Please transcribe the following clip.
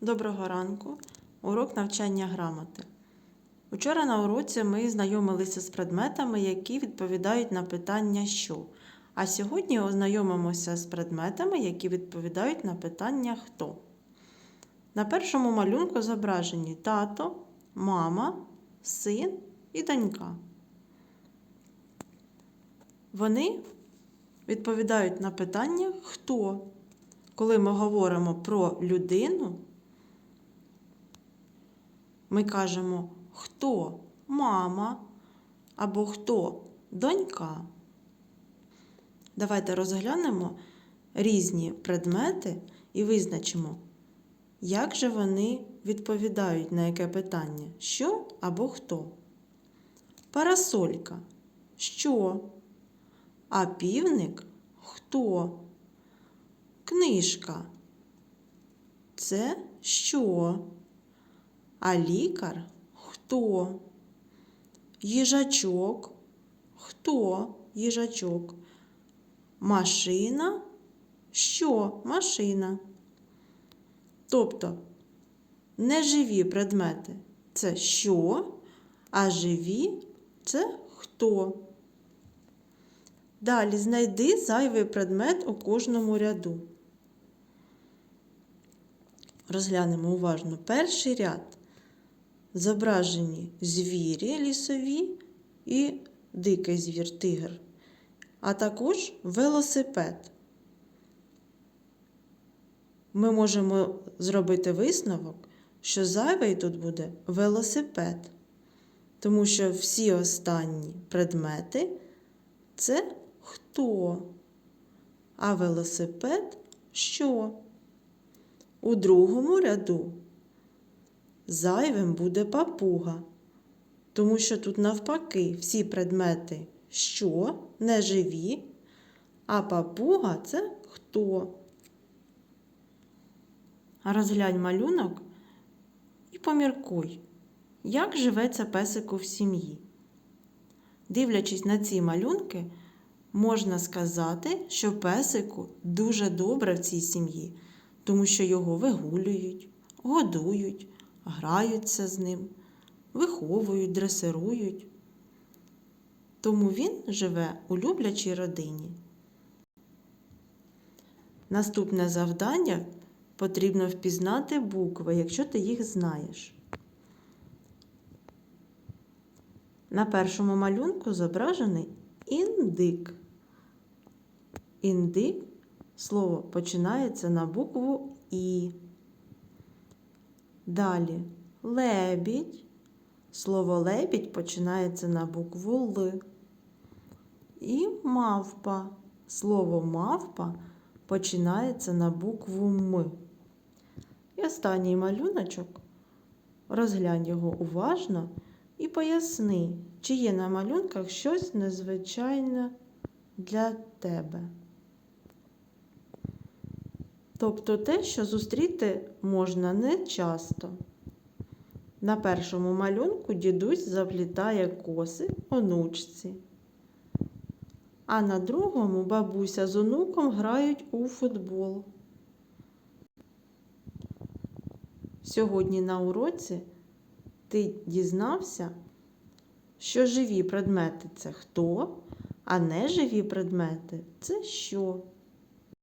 Доброго ранку. Урок навчання грамоти. Учора на уроці ми знайомилися з предметами, які відповідають на питання що. А сьогодні ознайомимося з предметами, які відповідають на питання хто. На першому малюнку зображені тато, мама, син і донька. Вони відповідають на питання хто. Коли ми говоримо про людину, ми кажемо хто мама або хто донька. Давайте розглянемо різні предмети і визначимо, як же вони відповідають на яке питання, що або хто. Парасолька що? А півник хто? Книжка. Це що? А лікар хто? Їжачок. Хто їжачок? Машина? Що машина? Тобто неживі предмети це що, а живі це хто. Далі знайди зайвий предмет у кожному ряду. Розглянемо уважно перший ряд. Зображені звірі лісові і дикий звір тигр, а також велосипед. Ми можемо зробити висновок, що зайвий тут буде велосипед, тому що всі останні предмети це хто, а велосипед що? У другому ряду зайвим буде папуга, тому що тут навпаки всі предмети що не живі, а папуга це хто. Розглянь малюнок і поміркуй, як живеться песику в сім'ї. Дивлячись на ці малюнки, можна сказати, що песику дуже добре в цій сім'ї, тому що його вигулюють, годують, граються з ним, виховують, дресирують. Тому він живе у люблячій родині. Наступне завдання потрібно впізнати букви, якщо ти їх знаєш. На першому малюнку зображений індик. Індик слово починається на букву І. Далі лебідь. Слово лебідь починається на букву Л. І мавпа. Слово мавпа починається на букву М. І останній малюночок. Розглянь його уважно і поясни, чи є на малюнках щось незвичайне для тебе. Тобто те, що зустріти можна не часто. На першому малюнку дідусь заплітає коси онучці. А на другому бабуся з онуком грають у футбол. Сьогодні на уроці ти дізнався, що живі предмети це хто, а неживі предмети це що.